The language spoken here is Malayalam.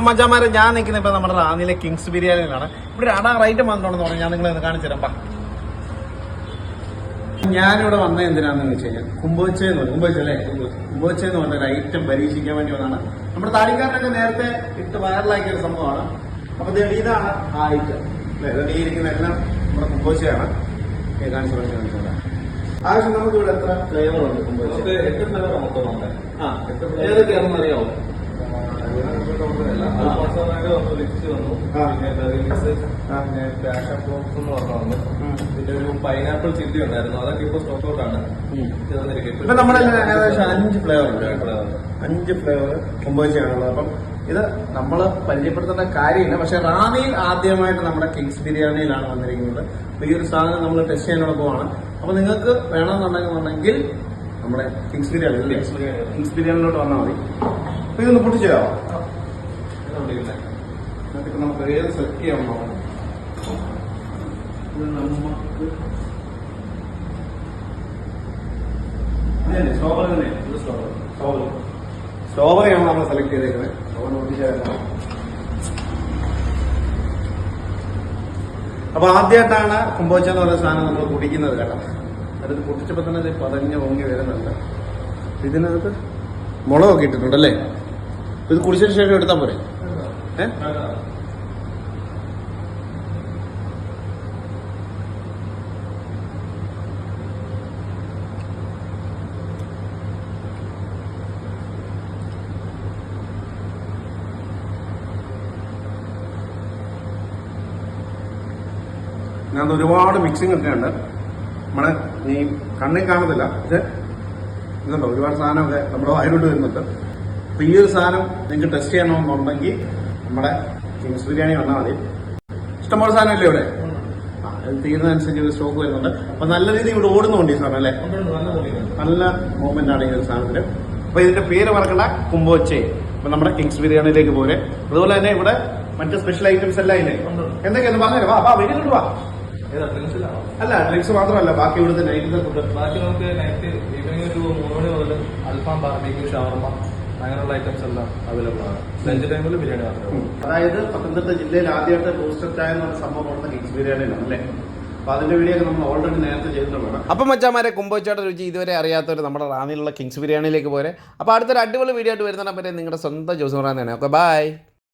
അപ്പൊ മജാമാരെ ഞാൻ നിൽക്കുന്നത് ഇപ്പൊ നമ്മുടെ റാന്നിലെ കിങ്സ് ബിരിയാണിയിലാണ്. ഇവിടെ അടാ റൈറ്റ് വന്നിട്ടുണ്ടെന്ന് പറഞ്ഞു ഞാൻ നിങ്ങളെ കാണിച്ചു തരാം. ഞാനിവിടെ വന്നത് എന്തിനാണെന്ന് വെച്ച് കഴിഞ്ഞാൽ കുമ്പോച്ച എന്ന് പറയും. കുമ്പോച്ച അല്ലേ? കുമ്പോച്ച എന്ന് പറഞ്ഞ ഒരു ഐറ്റം പരീക്ഷിക്കാൻ വേണ്ടി വന്നാണ് നമ്മുടെ താടിക്കാരനൊക്കെ നേരത്തെ ഇട്ട് വൈറലാക്കിയ ഒരു സംഭവമാണ്. അപ്പൊ ഇതാണ് ആ ഐറ്റം അല്ലേ? ഈ ഇരിക്കുന്ന എല്ലാം നമ്മുടെ കുമ്പോച്ചയാണ് കാണിച്ചു പറഞ്ഞു കാണിച്ചു തരാം. ആവശ്യം നമുക്ക് ഇവിടെ എത്ര ഫ്ലേവർ ഉണ്ട് കുമ്പോച്ച ഏതൊക്കെയാണെന്ന് അറിയാമോ പിന്നെ ഒരു പൈനാപ്പിൾ ചില്ലി ഉണ്ടായിരുന്നു. അതൊക്കെ ഇപ്പൊ സ്റ്റോക്ക് ഔട്ട് ആണ്. ഇപ്പൊ നമ്മുടെ ഏകദേശം അഞ്ച് ഫ്ലേവർ ഉണ്ട്. ഫ്ലേവർ അഞ്ച് ഫ്ലേവർ കൊമ്പോച്ചാണുള്ളത് അപ്പം ഇത് നമ്മൾ പരിചയപ്പെടുത്തേണ്ട കാര്യമില്ല. പക്ഷെ റാന്നിയിൽ ആദ്യമായിട്ട് നമ്മുടെ കിങ്സ് ബിരിയാണിയിലാണ് വന്നിരിക്കുന്നത്. അപ്പൊ ഈ ഒരു സാധനം നമ്മൾ ടെസ്റ്റ് ചെയ്യാനുള്ള പോവാണ്. അപ്പൊ നിങ്ങൾക്ക് വേണമെന്നുണ്ടെങ്കിൽ നമ്മുടെ കിങ്സ് ബിരിയാണി. കിങ്സ് ബിരിയാണിയിലോട്ട് വന്നാൽ മതി. ഇതൊന്ന് പൊട്ടിച്ചോ നമുക്ക് ഏത് സെലക്ട് ചെയ്യാൻ ഇത് നമുക്ക് ഇതല്ലേ, സ്ട്രോബെറി തന്നെ ഇത് സ്ട്രോബെറി സ്ട്രോബെറി നമ്മൾ സെലക്ട് ചെയ്തേക്കുന്നത് സ്ട്രോബെറി പൊട്ടിച്ചേരാം അപ്പൊ ആദ്യമായിട്ടാണ് കുമ്പോച്ച എന്ന് പറയുന്ന സാധനം നമ്മൾ കുടിക്കുന്നത് കേട്ടോ. അതിൽ പൊട്ടിച്ചപ്പോൾ തന്നെ പതഞ്ഞ് പൊങ്ങി വരുന്നുണ്ട്. ഇതിനകത്ത് മുളകൊക്കെ ഇട്ടിട്ടുണ്ടല്ലേ? ഇത് കുടിച്ചതിന് ശേഷം എടുത്താൽ പോരെ? ഇതിനകത്ത് ഒരുപാട് മിക്സിംഗ് ഒക്കെ ഉണ്ട്. നമ്മളെ ഈ കണ്ണിൽ കാണത്തില്ല. പക്ഷെ ഇതുണ്ടോ? ഒരുപാട് സാധനമൊക്കെ നമ്മുടെ വായിലോട്ട് വരുന്നുണ്ട്. അപ്പൊ ഈ ഒരു സാധനം നിങ്ങൾക്ക് ടെസ്റ്റ് ചെയ്യണമെന്നുണ്ടെങ്കിൽ നമ്മുടെ കിങ്സ് ബിരിയാണി വന്നാൽ മതി. ഇഷ്ടംപോലെ സാധനമല്ലേ ഇവിടെ? തീരുന്നതനുസരിച്ച് ഒരു സ്റ്റോക്ക് വരുന്നുണ്ട്. അപ്പൊ നല്ല രീതിയിൽ ഇവിടെ ഓടുന്നുണ്ട് ഈ സാധനം അല്ലേ? നല്ല മൂവ്മെന്റ് ആണ് ഈ ഒരു സാധനത്തിന് അപ്പൊ ഇതിന്റെ പേര് മറക്കണ്ട കുമ്പോച്ചെ അപ്പൊ നമ്മുടെ കിങ്സ് ബിരിയാണിയിലേക്ക് പോരെ. അതുപോലെ തന്നെ ഇവിടെ മറ്റ് സ്പെഷ്യൽ ഐറ്റംസ് എല്ലാം ഇല്ലേ? എന്തൊക്കെയാണ് പറഞ്ഞു വാ വാ വീട്ടിലോട്ട് അല്ല ഡ്രിങ്ക്സ് മാത്രമല്ല ബാക്കി ഇവിടുത്തെ നൈറ്റിന്റെ ഫുഡ് ബാക്കി നമുക്ക് നൈറ്റ് ഈവനിങ് ഒരു മൂന്ന് മണി മുതൽ അൽഫാം ബാർബിക്യൂ ഷവർമ അങ്ങനെയുള്ള ഐറ്റംസ് എല്ലാം അവൈലബിൾ ആണ്. ലഞ്ച് ടൈമിൽ ബിരിയാണി മാത്രമേ അതായത് പത്തനംതിട്ട ജില്ലയിൽ ആദ്യമായിട്ട് റോസ്റ്റർ ചായ എന്ന് പറഞ്ഞ സംഭവം കൊടുത്ത കിങ്സ് ബിരിയാണിയിലാണ് അല്ലേ? അപ്പൊ അതിന്റെ വീഡിയോ നമ്മൾ ഓൾറെഡി നേരത്തെ ചെയ്തിട്ടുള്ളതാണ്. അപ്പം മച്ചാമാരെ കുമ്പോച്ചയുടെ രുചി ഇതുവരെ അറിയാത്തവർ നമ്മുടെ റാന്നിയിലുള്ള കിങ്സ് ബിരിയാണിയിലേക്ക് പോരെ. അപ്പോൾ അടുത്തൊരു അടിപൊളി വീഡിയോ ആയിട്ട് വരുന്നുണ്ടെങ്കിൽ നിങ്ങളുടെ സ്വന്തം ജോസ് പറയാൻ തന്നെ ഓക്കെ ബൈ